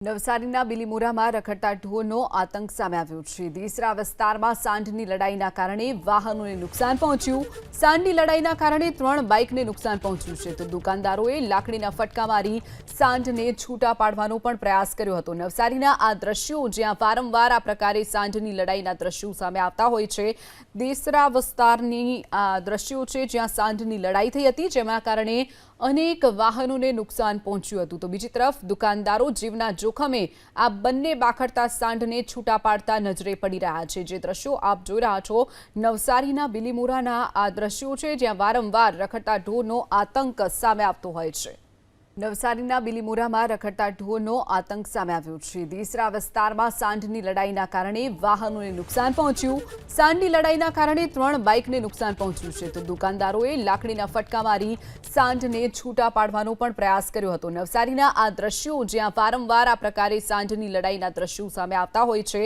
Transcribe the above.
નવસારીના બિલીમોરામાં રખડતા ઢોરનો આતંક સામે આવ્યો છે. દેસરા વિસ્તારમાં સાંઢની લડાઈના કારણે વાહનોને નુકસાન પહોંચ્યું. સાંઢની લડાઈના કારણે ત્રણ બાઇકને નુકસાન પહોંચ્યું છે. તો દુકાનદારોએ લાકડીના ફટકા મારી સાંઢને છૂટા પાડવાનો પણ પ્રયાસ કર્યો હતો. નવસારીના આ દ્રશ્યો જ્યાં વારંવાર આ પ્રકારે સાંઢની લડાઈના દ્રશ્યો સામે આવતા હોય છે દેસરા વિસ્તારની આ દ્રશ્યો છે જ્યાં સાંઢની લડાઈ થઈ હતી જેના કારણે અનેક વાહનોને નુકસાન પહોંચ્યું હતું. તો બીજી તરફ, દુકાનદારો જીવના જોખમે આ બંને બાખડતા સાંઢને છૂટા પાડતા નજરે પડી રહ્યા છે. જે દ્રશ્યો આપ જોઈ રહ્યા છો, નવસારીના બિલીમોરાના આ દ્રશ્યો છે, જ્યાં વારંવાર રખડતા ઢોરનો આતંક સામે આવતો હોય છે. નવસારીના બિલીમોરામાં રખડતા ઢોરનો આતંક સામે આવ્યો છે. દેસરા વિસ્તારમાં સાંઢની લડાઈના કારણે વાહનોને નુકસાન પહોંચ્યું. સાંઢની લડાઈના કારણે ત્રણ બાઇકને નુકસાન પહોંચ્યું છે. તો દુકાનદારોએ લાકડીના ફટકા મારી સાંઢને છૂટા પાડવાનો પણ પ્રયાસ કર્યો હતો. નવસારીના આ દ્રશ્યો જ્યાં વારંવાર આ પ્રકારે સાંઢની લડાઈના દ્રશ્યો સામે આવતા હોય છે